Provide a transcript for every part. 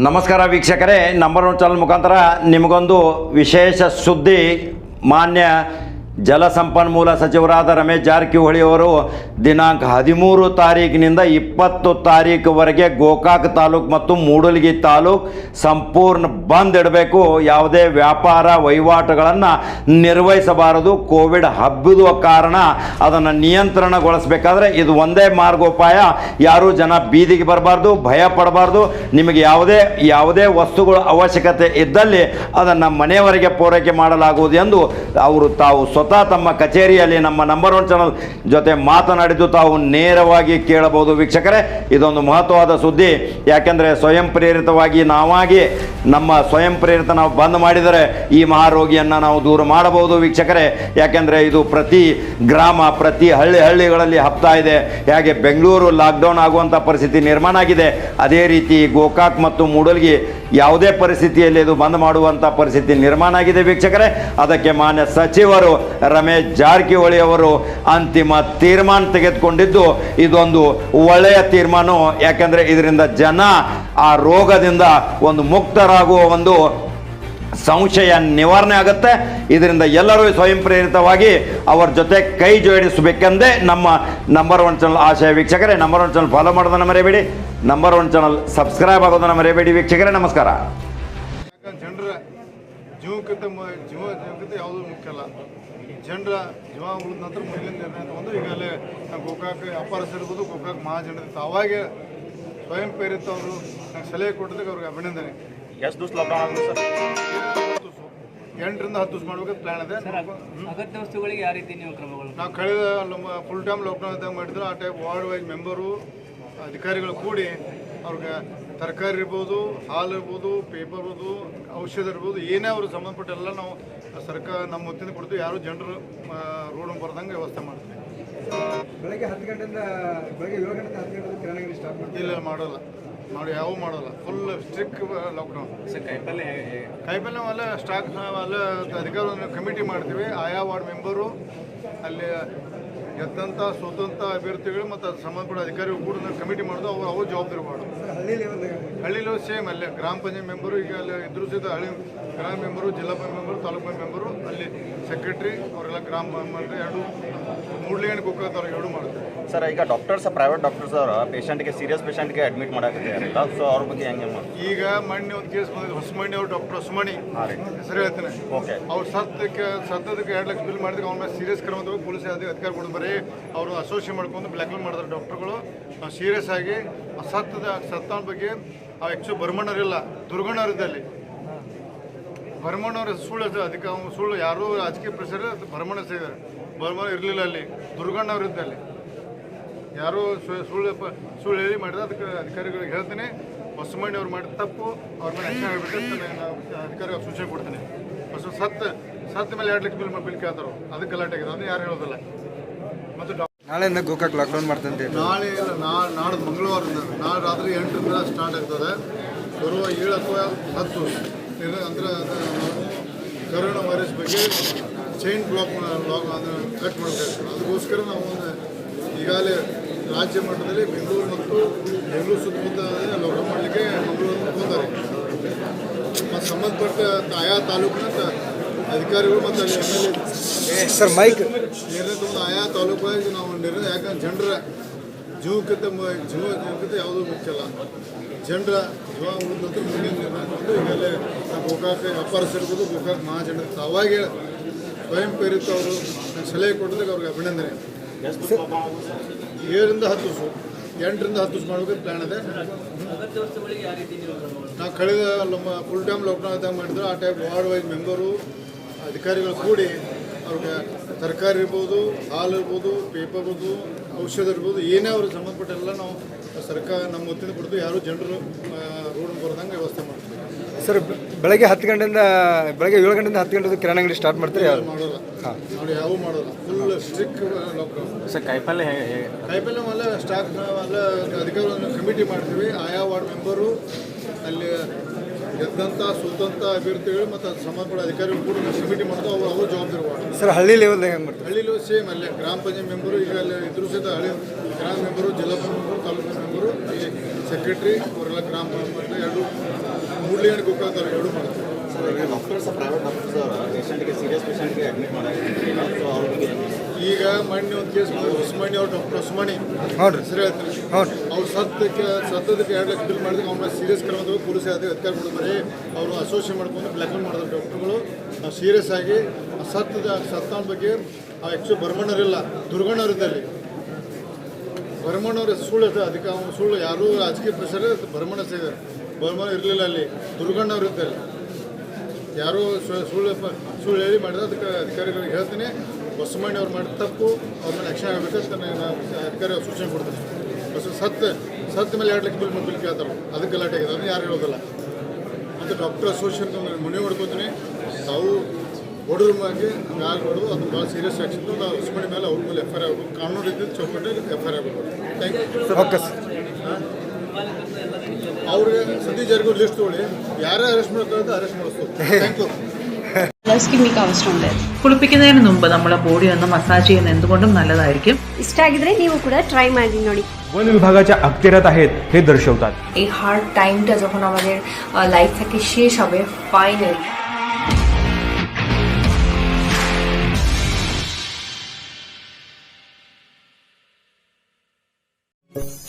ನಮಸ್ಕಾರ ವೀಕ್ಷಕರೇ number one channel ಮುಖಾಂತರ ನಿಮಗೊಂದು ವಿಶೇಷ ಸುದ್ದಿ ಮಾನ್ಯ ಜಲಸಂಪನ್ಮೂಲ ಸಚಿವರಾದ ರಮೇಶ್ ಜಾರಕಿಹೊಳಿ ಅವರು ದಿನಾಂಕ ಹದಿಮೂರು ತಾರೀಕಿನಿಂದ ಇಪ್ಪತ್ತು ತಾರೀಕುವರೆಗೆ ಗೋಕಾಕ್ ತಾಲೂಕು ಮತ್ತು ಮೂಡಲಗಿ ತಾಲೂಕು ಸಂಪೂರ್ಣ ಬಂದ್ ಇಡಬೇಕು. ಯಾವುದೇ ವ್ಯಾಪಾರ ವಹಿವಾಟುಗಳನ್ನು ನಿರ್ವಹಿಸಬಾರದು. ಕೋವಿಡ್ ಹಬ್ಬಿದುವ ಕಾರಣ ಅದನ್ನು ನಿಯಂತ್ರಣಗೊಳಿಸಬೇಕಾದ್ರೆ ಇದು ಒಂದೇ ಮಾರ್ಗೋಪಾಯ. ಯಾರೂ ಜನ ಬೀದಿಗೆ ಬರಬಾರ್ದು, ಭಯ ಪಡಬಾರ್ದು. ನಿಮಗೆ ಯಾವುದೇ ಯಾವುದೇ ವಸ್ತುಗಳ ಅವಶ್ಯಕತೆ ಇದ್ದಲ್ಲಿ ಅದನ್ನು ಮನೆಯವರೆಗೆ ಪೂರೈಕೆ ಮಾಡಲಾಗುವುದು ಎಂದು ಅವರು ತಾವು ಸ್ವತಃ ತಮ್ಮ ಕಚೇರಿಯಲ್ಲಿ ನಮ್ಮ ನಂಬರ್ ಒನ್ ಚಾನಲ್ ಜೊತೆ ಮಾತನಾಡಿದ್ದು ತಾವು ನೇರವಾಗಿ ಕೇಳಬಹುದು ವೀಕ್ಷಕರೇ. ಇದೊಂದು ಮಹತ್ವವಾದ ಸುದ್ದಿ. ಯಾಕೆಂದರೆ ಸ್ವಯಂ ಪ್ರೇರಿತವಾಗಿ ನಾವಾಗಿ ನಮ್ಮ ಸ್ವಯಂ ಪ್ರೇರಿತ ನಾವು ಬಂದ್ ಮಾಡಿದರೆ ಈ ಮಹಾರೋಗಿಯನ್ನು ನಾವು ದೂರ ಮಾಡಬಹುದು ವೀಕ್ಷಕರೇ. ಯಾಕೆಂದರೆ ಇದು ಪ್ರತಿ ಗ್ರಾಮ, ಪ್ರತಿ ಹಳ್ಳಿ ಹಳ್ಳಿಗಳಲ್ಲಿ ಹಬ್ತಾ ಇದೆ. ಹೇಗೆ ಬೆಂಗಳೂರು ಲಾಕ್ಡೌನ್ ಆಗುವಂಥ ಪರಿಸ್ಥಿತಿ ನಿರ್ಮಾಣ ಆಗಿದೆ. ಅದೇ ರೀತಿ ಗೋಕಾಕ್ ಮತ್ತು ಮೂಡಲ್ಗಿ ಯಾವುದೇ ಪರಿಸ್ಥಿತಿಯಲ್ಲಿ ಇದು ಬಂದ್ ಮಾಡುವಂಥ ಪರಿಸ್ಥಿತಿ ನಿರ್ಮಾಣ ಆಗಿದೆ ವೀಕ್ಷಕರೇ. ಅದಕ್ಕೆ ಮಾನ್ಯ ಸಚಿವರು ರಮೇಶ್ ಜಾರಕಿಹೊಳಿ ಅವರು ಅಂತಿಮ ತೀರ್ಮಾನ ತೆಗೆದುಕೊಂಡಿದ್ದು, ಇದೊಂದು ಒಳ್ಳೆಯ ತೀರ್ಮಾನ. ಯಾಕಂದ್ರೆ ಇದರಿಂದ ಜನ ಆ ರೋಗದಿಂದ ಒಂದು ಮುಕ್ತರಾಗುವ ಒಂದು ಸಂಶಯ ನಿವಾರಣೆ ಆಗುತ್ತೆ. ಇದರಿಂದ ಎಲ್ಲರೂ ಸ್ವಯಂ ಪ್ರೇರಿತವಾಗಿ ಅವರ ಜೊತೆ ಕೈ ಜೋಡಿಸಬೇಕೆಂದೇ ನಮ್ಮ ನಂಬರ್ ಒನ್ ಚಾನಲ್ ಆಶಯ ವೀಕ್ಷಕರೇ ನಂಬರ್ ಒನ್ ಚಾನಲ್ ಫಾಲೋ ಮಾಡೋದನ್ನ ಮರೆಯಬೇಡಿ ನಂಬರ್ ಒನ್ ಚಾನಲ್ ಸಬ್ಸ್ಕ್ರೈಬ್ ಆಗೋದನ್ನ ಮರೆಯಬೇಡಿ ವೀಕ್ಷಕರೇ, ನಮಸ್ಕಾರ. ಜನರ ಜೀವಕ್ಕಿಂತ ಜೀವ ಜೀವಕ್ಕಿಂತ ಯಾವುದೂ ಮುಖ್ಯ ಅಲ್ಲ. ಜನರ ಜೀವ ಉಳಿದ ನಂತರ ಮುಂದಿನ ನಿರ್ಣಯ ತಗೊಂಡು ಈಗಲೇ ಗೋಕಾಕ್ ವ್ಯಾಪಾರ ಇರ್ಬೋದು, ಗೋಕಾಕ್ ಮಹಾಜನತೆ ಅವಾಗೆ ಸ್ವಯಂ ಪ್ರೇರಿತ ಅವರು ಸಲಹೆ ಕೊಟ್ಟದಕ್ಕೆ ಅವ್ರಿಗೆ ಅಭಿನಂದನೆ. ಎಷ್ಟು ದಿವಸ ಲಾಕ್ಡೌನ್ ಆಗುತ್ತೆ ಸರ್. ಎಂಟರಿಂದ ಹತ್ತು ದಿವಸ ಮಾಡ್ಬೇಕಂತ ಪ್ಲಾನ್ ಇದೆ. ಅಗತ್ಯ ವಸ್ತುಗಳಿಗೆ ಯಾವ ರೀತಿ ನೀವು ಕ್ರಮಗಳು ನಾವು ಕಳೆದ ನಮ್ಮ ಫುಲ್ ಟೈಮ್ ಲಾಕ್ಡೌನ್ ಇದ್ದಾಗ ಮಾಡಿದ್ರು ಆ ಟೈಪ್ ವಾರ್ಡ್ ವೈಸ್ ಮೆಂಬರು ಅಧಿಕಾರಿಗಳು ಕೂಡಿ ಅವ್ರಿಗೆ ತರಕಾರಿ ಇರ್ಬೋದು ಹಾಲು ಇರ್ಬೋದು ಪೇಪರ್ ಇರ್ಬೋದು ಔಷಧ ಇರ್ಬೋದು ಏನೇ ಅವ್ರಿಗೆ ಸಂಬಂಧಪಟ್ಟ ಎಲ್ಲ ನಾವು ಸರ್ಕಾರ ನಮ್ಮ ಮುತ್ತಿನ ಕೊಡ್ತೀವಿ. ಯಾರು ಜನರು ರೋಡ್ ಬರ್ದಂಗೆ ವ್ಯವಸ್ಥೆ ಮಾಡ್ತೀವಿ. ಬೆಳಗ್ಗೆ ಹತ್ತು ಗಂಟೆಯಿಂದ ಬೆಳಗ್ಗೆ ಏಳು ಗಂಟೆ ಹತ್ತು ಗಂಟೆ ಕಿರಾಣಿ ಸ್ಟಾರ್ಟ್ ಮಾಡ್ತೀವಿ. ಇಲ್ಲ ಮಾಡೋಲ್ಲ. ನಾವು ಯಾವ ಮಾಡೋಲ್ಲ. ಫುಲ್ ಸ್ಟ್ರಿಕ್ ಲಾಕ್ಡೌನ್ ಸರ್ ಕಾಯಿಪಲ್ಲೆ ಅಲ್ಲ ಸ್ಟಾಕ್ ಅಲ್ಲ ಅಧಿಕಾರ ಕಮಿಟಿ ಮಾಡ್ತೀವಿ. ಆಯಾ ವಾರ್ಡ್ ಮೆಂಬರು ಅಲ್ಲಿ ಗೆದ್ದಂಥ ಸ್ವತಂತ್ರ ಅಭ್ಯರ್ಥಿಗಳು ಮತ್ತು ಅದು ಸಂಬಂಧಪಟ್ಟ ಅಧಿಕಾರಿಗಳು ಕೂಡ ಕಮಿಟಿ ಮಾಡೋದು ಅವ್ರು ಅವ್ರ ಜವಾಬ್ದಾರಿ ಮಾಡೋದು. ಹಳ್ಳಿಲೂ ಸೇಮ್ ಅಲ್ಲೇ ಗ್ರಾಮ ಪಂಚಾಯತ್ ಮೆಂಬರು ಈಗ ಅಲ್ಲಿ ಇದ್ರೂ ಸಹಿತ ಹಳ್ಳಿ ಗ್ರಾಮ member zilla panchayat member taluk panchayat member ಅಲ್ಲಿ ಸೆಕ್ರೆಟ್ರಿ ಅವರೆಲ್ಲ ಗ್ರಾಮ ಮೆಂಬರ್ ಎರಡು ಮೂಡ್ಲಿಗಣಿ ತರ ಎರಡು ಮಾಡ್ತಾರೆ. ಸರ್ ಈಗ ಡಾಕ್ಟರ್ಸ್ ಪ್ರೈವೇಟ್ ಡಾಕ್ಟರ್ಸ್ ಅವರು ಪೇಷಂಟ್ಗೆ ಸೀರಿಯಸ್ ಪೇಷಂಟ್ಗೆ ಅಡ್ಮಿಟ್ ಮಾಡಾಕತ್ತಿದ್ದಾರಲ್ಲ ಸೊ ಅವ್ರ ಬಗ್ಗೆ ಹೆಂಗೆ ಮಾಡಿ ಈಗ ಮಣ್ಣೆ ಒಂದು ಕೇಸ್ ಬಂದಿದ್ದು ಹೊಸಮಣ್ಣಿ ಅವ್ರು ಡಾಕ್ಟರ್ ಹೊಸಮಣಿ ಹೆಸರು ಹೇಳ್ತೇನೆ. ಓಕೆ. ಅವ್ರು ಸತ್ತಕ್ಕೆ ಸತ್ತದಕ್ಕೆ ಎರಡು ಲಕ್ಷ ಬಿಲ್ ಮಾಡಿದ್ರೆ ಅವ್ರ ಮೇಲೆ ಸೀರಿಯಸ್ ಕ್ರಮ ತಗೋ ಪೊಲೀಸ್ ಅಧಿಕಾರ ಕೊಡ್ತಾರೆ ಅವರು ಅಸೋಸಿಯೇಟ್ ಮಾಡ್ಕೊಂಡು ಬ್ಲಾಕ್ ಮೇಲ್ ಮಾಡಿದ್ರು ಡಾಕ್ಟರ್ಗಳು ಸೀರಿಯಸ್ ಆಗಿ ಸತ್ತದ ಸತ್ತವನ ಬಗ್ಗೆ ಅವ್ ಹೆಚ್ಚು ಬರ್ಮಣ್ಣರಿಲ್ಲ ದುರ್ಗಣ್ಣವ್ರಿದ್ದ ಅಲ್ಲಿ ಭರಮಣ್ಣವ್ರ ಸುಳ್ಳು ಅದು ಅದಕ್ಕೆ ಅವ್ನು ಸುಳ್ಳು ಯಾರೂ ರಾಜಕೀಯ ಪ್ರೆಷರ್ ಬರ್ಮಣ್ಣ ಸೇರಿದ್ದಾರೆ. ಬರ್ಮಣ್ಣ ಇರಲಿಲ್ಲ ಅಲ್ಲಿ ದುರ್ಗಣ್ಣವರಿದ್ದಲ್ಲಿ ಯಾರೂ ಸುಳ್ಳು ಸುಳ್ಳು ಹೇಳಿ ಮಾಡಿದ್ರೆ ಅದಕ್ಕೆ ಅಧಿಕಾರಿಗಳಿಗೆ ಹೇಳ್ತೀನಿ. ಹೊಸಮಣ್ಣಿ ಅವ್ರು ಮಾಡಿದ ತಪ್ಪು, ಅವ್ರ ಮೇಲೆ ಆಕ್ಷನ್ ಹೇಳ್ಬಿಟ್ಟು ಸೂಚನೆ ಕೊಡ್ತೀನಿ. ಹೊಸ ಸತ್ತ ಸತ್ತ ಮೇಲೆ ಎರಡು ಲಕ್ಷ ಬಿಲ್ ಬಿಲ್ ಕೇಳ್ತಾರೆ, ಅದಕ್ಕೆ ಗಲಾಟೆ ಆಗಿದೆ. ಅದನ್ನ ಯಾರು ಹೇಳೋದಿಲ್ಲ. ನಾಳೆಯಿಂದ ಗೋಕಾಕ್ ಲಾಕ್ಡೌನ್ ಮಾಡ್ತಂತೆ ನಾಳೆ ಇಲ್ಲ ನಾಳೆ ನಾಡ್ದು ಮಂಗಳವಾರದಿಂದ. ನಾಳೆ ರಾತ್ರಿ ಎಂಟರಿಂದ ಸ್ಟಾರ್ಟ್ ಆಗ್ತದೆ. ಬರುವ ಏಳು ಅಥವಾ ಹತ್ತು. ಅಂದರೆ ಅಂದ್ರೆ ಅದು ಕರೋನಾ ವೈರಸ್ ಬಗ್ಗೆ ಚೈನ್ ಬ್ಲಾಕ್ ಬ್ಲಾಕ್ ಅಂದರೆ ಕಟ್ ಮಾಡಬೇಕು. ಅದಕ್ಕೋಸ್ಕರ ನಾವು ಒಂದು ಈಗಾಗಲೇ ರಾಜ್ಯ ಮಟ್ಟದಲ್ಲಿ ಬೆಂಗಳೂರು ಮತ್ತು ಬೆಂಗಳೂರು ಸುತ್ತಮುತ್ತ ಲಾಕ್ಡೌನ್ ಮಾಡಲಿಕ್ಕೆ ಮಂಗಳೂರು ಹೋದ್ದಾರೆ ಮತ್ತು ಸಂಬಂಧಪಟ್ಟ ಆಯಾ ತಾಲೂಕಿನ ಅಧಿಕಾರಿಗಳು ಮತ್ತು ಅಲ್ಲಿ M L A sir mike ನಿರ್ಣಯ ತಗೊಂಡು ಆಯಾ ತಾಲೂಕಾಗಿ ನಾವು ನಿರ್ಣಯ ಯಾಕಂದ್ರೆ ಜನರ ಜೀವಕ್ಕಿಂತ ಜೀವ ಜೀವಕ್ಕಿಂತ ಯಾವುದೂ ಮುಖ್ಯ ಅಲ್ಲ ಜನರ ಜೀವ ಉಳಿದಂತೂ ಮುಂದಿನ ನಿರ್ಣಯ ತಗೊಂಡು ಈಗಲೇ ಗೋಕಾಕ್ ವ್ಯಾಪಾರಸ್ಥರು ಇರ್ಬೋದು ಗೋಕಾಕ್ ಮಹಾಜನತೆ ಅವಾಗೆ ಸ್ವಯಂ ಪ್ರೇರಿತ ಅವರು ಸಲಹೆ ಕೊಟ್ಟದಕ್ಕೆ ಅವ್ರಿಗೆ ಅಭಿನಂದನೆ ಏಳರಿಂದ ಹತ್ತು ದಿವಸ ಎಂಟರಿಂದ ಹತ್ತು ದಿವಸ ಮಾಡಬೇಕು ಪ್ಲ್ಯಾನ್ ಇದೆ ನಾವು ಕಳೆದ ನಮ್ಮ ಫುಲ್ ಟೈಮ್ ಲಾಕ್ಡೌನ್ ಇದ್ದಾಗ ಮಾಡಿದ್ರು ಆ ಟೈಪ್ ವಾರ್ಡ್ ವೈಸ್ ಮೆಂಬರು ಅಧಿಕಾರಿಗಳು ಕೂಡಿ ಅವ್ರಿಗೆ ತರಕಾರಿ ಇರ್ಬೋದು ಹಾಲು ಇರ್ಬೋದು ಪೇಪರ್ ಇರ್ಬೋದು ಔಷಧ ಇರ್ಬೋದು ಏನೇ ಅವ್ರಿಗೆ ಸಂಬಂಧಪಟ್ಟ ಎಲ್ಲ ನಾವು ಸರ್ಕಾರ ನಮ್ಮ ಒತ್ತಿನ ಕೊಡ್ತು ಯಾರು ಜನರು ರೋಡ್ ಬರ್ದಂಗೆ ವ್ಯವಸ್ಥೆ ಮಾಡ್ತೀವಿ. ಸರ್ ಬೆಳಗ್ಗೆ ಹತ್ತು ಗಂಟೆಯಿಂದ ಬೆಳಗ್ಗೆ ಏಳು ಗಂಟೆಯಿಂದ ಹತ್ತು ಗಂಟೆ ಕಿರಾಣಿ ಅಂಗಡಿ ಸ್ಟಾರ್ಟ್ ಮಾಡ್ತೀರಿ? ಯಾರು ಮಾಡೋಲ್ಲ. ನಾವು ಯಾವ ಮಾಡೋಲ್ಲ. ಫುಲ್ ಸ್ಟ್ರಿಕ್ ಲಾಕ್ಡೌನ್ ಸರ್ ಕಾಯಿಪಲ್ಲೆ ಕಾಯಿಪಲ್ಲೆ ಎಲ್ಲ ಸ್ಟಾಕ್ ಎಲ್ಲ ಅಧಿಕಾರಿಗಳನ್ನು ಕಮಿಟಿ ಮಾಡ್ತೀವಿ. ಆಯಾ ವಾರ್ಡ್ ಮೆಂಬರು ಅಲ್ಲಿ ಗೆದ್ದಂಥ ಸ್ವತಂತ್ರ ಅಭ್ಯರ್ಥಿಗಳು ಮತ್ತು ಅದು ಸಂಬಂಧಪಟ್ಟ ಅಧಿಕಾರಿಗಳು ಕೂಡ ಕಮಿಟಿ ಮಾಡೋದು ಅವರು ಅವರು ಜವಾಬ್ದಾರಿ ಮಾಡ್ತಾರೆ. ಸರ್ ಹಳ್ಳಿ ಲೆವೆಲ್ದಾಗ ಹೆಂಗೆ ಮಾಡ್ತಾರೆ? ಹಳ್ಳಿಲೂ ಸೇಮ್ ಅಲ್ಲೇ ಗ್ರಾಮ ಪಂಚಾಯತ್ ಮೆಂಬರು ಈಗ ಅಲ್ಲಿ ಇದ್ರೂ ಸಹಿತ ಹಳ್ಳಿ ಗ್ರಾಮ member zilla panchayat member taluk member ಅಲ್ಲಿ ಸೆಕ್ರೆಟ್ರಿ ಅವರೆಲ್ಲ ಗ್ರಾಮ ಪಂಚಾಯತ್ ಎರಡು ಗುಡ್ಲಿಗಣಿ ಗೋಕಾಕ್ ಎರಡು ಮಾಡ್ತಾರೆ. ಸರ್ ಈಗ ಮಣ್ಣಿ ಅವರು ಅವ್ರ ಒಂದು ಕೇಸ್ ಉಸ್ಮಾನಿ ಅವ್ರು ಡಾಕ್ಟರ್ ಉಸ್ಮಾನಿ ಹ್ಞೂ ರೀ ಹೆಸರು ಹೇಳ್ತೀನಿ. ಹ್ಞೂ ರೀ ಅವ್ರು ಸತ್ಯಕ್ಕೆ ಸತ್ತದಕ್ಕೆ ಎರಡು ಲಕ್ಷ ಬಿಲ್ ಮಾಡಿದ್ರೆ ಅವ್ನ ಸೀರಿಯಸ್ ಕ್ರಮ ತಗೊಂಡು ಪೊಲೀಸ್ ಅಧಿಕಾರಿ ಮಾಡಿದ್ರೆ ಅವರು ಅಸೋಸಿಯೇಟ್ ಮಾಡ್ಕೊಂಡು ಬ್ಲ್ಯಾಕ್ ಮಾಡಿದ್ರು ಡಾಕ್ಟ್ರುಗಳು. ಸೀರಿಯಸ್ ಆಗಿ ಸತ್ತದ ಸತ್ತ ಬಗ್ಗೆ ಆ್ಯಕ್ಚುಲಿ ಭರಮಣ್ಣರಿಲ್ಲ ದುರ್ಗಣ್ಣವ್ರಿದ್ದ ಅಲ್ಲಿ ಬರ್ಮಣ್ಣವ್ರ ಸುಳ್ಳು ಅದಕ್ಕೆ ಅವ್ನು ಸುಳ್ಳು ಯಾರೂ ರಾಜಕೀಯ ಪ್ರೆಷರ್ ಬರ್ಮಣ್ಣ ಸೇರಿದ್ದಾರೆ ಬರ್ಮಣ್ಣ ಇರಲಿಲ್ಲ ಅಲ್ಲಿ, ದುರ್ಗಣ್ಣವ್ರು ಇದ್ದಾರೆ. ಯಾರೋ ಸುಳ್ಳು ಸುಳ್ಳು ಹೇಳಿ ಮಾಡಿದ್ರೆ ಅದಕ್ಕೆ ಅಧಿಕಾರಿಗಳಿಗೆ ಹೇಳ್ತೀನಿ. ಹೊಸಮಣ್ಣಿ ಅವ್ರು ಮಾಡಿದ ತಪ್ಪು, ಅವ್ರ ಮೇಲೆ ಆಕ್ಷನ್ ಆಗಬೇಕಂತ ನಾನು ಅಧಿಕಾರಿ ಸೂಚನೆ ಕೊಡ್ತೀನಿ. ಹೊಸ ಸತ್ತು ಸತ್ತ ಮೇಲೆ ಎರಡು ಲಕ್ಷ ಬಿಲ್ ಬಿಲ್ ಕೇಳ್ತಾರೆ ಅದಕ್ಕೆ ಗಲಾಟೆ ಆಗಿದೆ ಅದನ್ನ ಯಾರು ಹೇಳೋದಿಲ್ಲ ಮತ್ತು ಡಾಕ್ಟರ್ ಅಸೋಸಿಯೇಷನ್ ಮನೆ ಹೊಡ್ಕೊತೀನಿ ತಾವು ಹೊಡೆದ್ರ ಬಗ್ಗೆ ಹಂಗೆ ಆಗ್ಬಾರ್ದು ಅದನ್ನ ಭಾಳ ಸೀರಿಯಸ್ ಆಕ್ಷನ್ ನಾವು ಹೊಸಮಣ್ಣಿ ಮೇಲೆ ಅವ್ರ ಮೇಲೆ ಎಫ್ ಐ ಆರ್ ಆಗಬೇಕು ಕಾನೂನು ರೀತಿ ಚೌಕಟ್ಟಲ್ಲಿ ಎಫ್ ಐ ಆರ್ ಆಗಬೇಕು ಥ್ಯಾಂಕ್ ಯು ಓಕೆ ಸರ್ ಅವ್ರಿಗೆ ಸತೀಶ್ ಜಾರಕಿಹೊಳಿ ಲಿಸ್ಟ್ ತೊಗೊಳ್ಳಿ ಯಾರೇ ಅರೆಸ್ಟ್ ಮಾಡ್ಕೊಳ್ಳೋದು ಅರೆಸ್ಟ್ ಮಾಡಿಸ್ಬೋದು ಥ್ಯಾಂಕ್ ಯು സ്കിമ്മിക്ക് ആവശ്യമുണ്ട് കുളിപ്പിക്കുന്നതിന് മുമ്പ് നമ്മുടെ ബോഡി ഒന്ന് മസാജ് ചെയ്യുന്നത് എന്തുകൊണ്ടും നല്ലതായിരിക്കും ಇಷ್ಟ ಆಗಿದ್ರೆ ನೀವು ಕೂಡ ಟ್ರೈ ಮಾಡಿ ನೋಡಿ वन विभागाच्या अखत्यारात आहेत हे दर्शवतात এই হার্ড টাইমটা যখন আমাদের লাইফ থেকে শেষ হবে ফাইনালি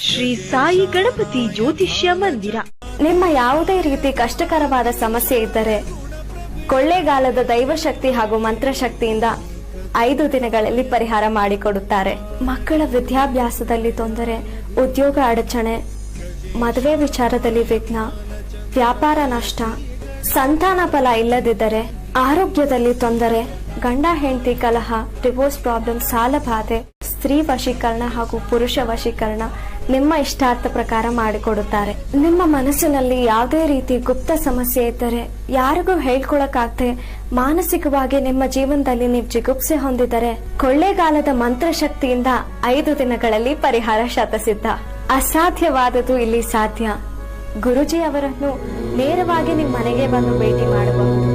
ಶ್ರೀ ಸಾಯಿ ಗಣಪತಿ ಜ್ಯೋತಿಷ್ಯ ಮಂದಿರ ನಿಮ್ಮ ಯಾವುದೇ ರೀತಿ ಕಷ್ಟಕರವಾದ ಸಮಸ್ಯೆ ಇದ್ದರೆ ಕೊಳ್ಳೇಗಾಲದ ದೈವಶಕ್ತಿ ಹಾಗೂ ಮಂತ್ರಶಕ್ತಿಯಿಂದ ಐದು ದಿನಗಳಲ್ಲಿ ಪರಿಹಾರ ಮಾಡಿಕೊಡುತ್ತಾರೆ. ಮಕ್ಕಳ ವಿದ್ಯಾಭ್ಯಾಸದಲ್ಲಿ ತೊಂದರೆ, ಉದ್ಯೋಗ ಅಡಚಣೆ, ಮದುವೆ ವಿಚಾರದಲ್ಲಿ ವಿಘ್ನ, ವ್ಯಾಪಾರ ನಷ್ಟ, ಸಂತಾನ ಫಲ ಇಲ್ಲದಿದ್ದರೆ, ಆರೋಗ್ಯದಲ್ಲಿ ತೊಂದರೆ, ಗಂಡ ಹೆಂಡತಿ ಕಲಹ ಡಿವೋರ್ಸ್ ಪ್ರಾಬ್ಲಮ್ ಸಾಲ ಬಾಧೆ, ಸ್ತ್ರೀ ವಶೀಕರಣ ಹಾಗೂ ಪುರುಷ ವಶೀಕರಣ ನಿಮ್ಮ ಇಷ್ಟಾರ್ಥ ಪ್ರಕಾರ ಮಾಡಿಕೊಡುತ್ತಾರೆ. ನಿಮ್ಮ ಮನಸ್ಸಿನಲ್ಲಿ ಯಾವುದೇ ರೀತಿ ಗುಪ್ತ ಸಮಸ್ಯೆ ಇದ್ದರೆ, ಯಾರಿಗೂ ಹೇಳ್ಕೊಳಕ್ಕಾಗದೆ ಮಾನಸಿಕವಾಗಿ ನಿಮ್ಮ ಜೀವನದಲ್ಲಿ ನೀವು ಜಿಗುಪ್ಸೆ ಹೊಂದಿದರೆ ಮಂತ್ರ ಮಂತ್ರಶಕ್ತಿಯಿಂದ ಐದು ದಿನಗಳಲ್ಲಿ ಪರಿಹಾರ ಶತಸಿದ್ಧ. ಅಸಾಧ್ಯವಾದದ್ದು ಇಲ್ಲಿ ಸಾಧ್ಯ. ಗುರುಜಿ ಅವರನ್ನು ನೇರವಾಗಿ ನಿಮ್ಮ ಮನೆಗೆ ಬಂದು ಭೇಟಿ ಮಾಡಬಹುದು.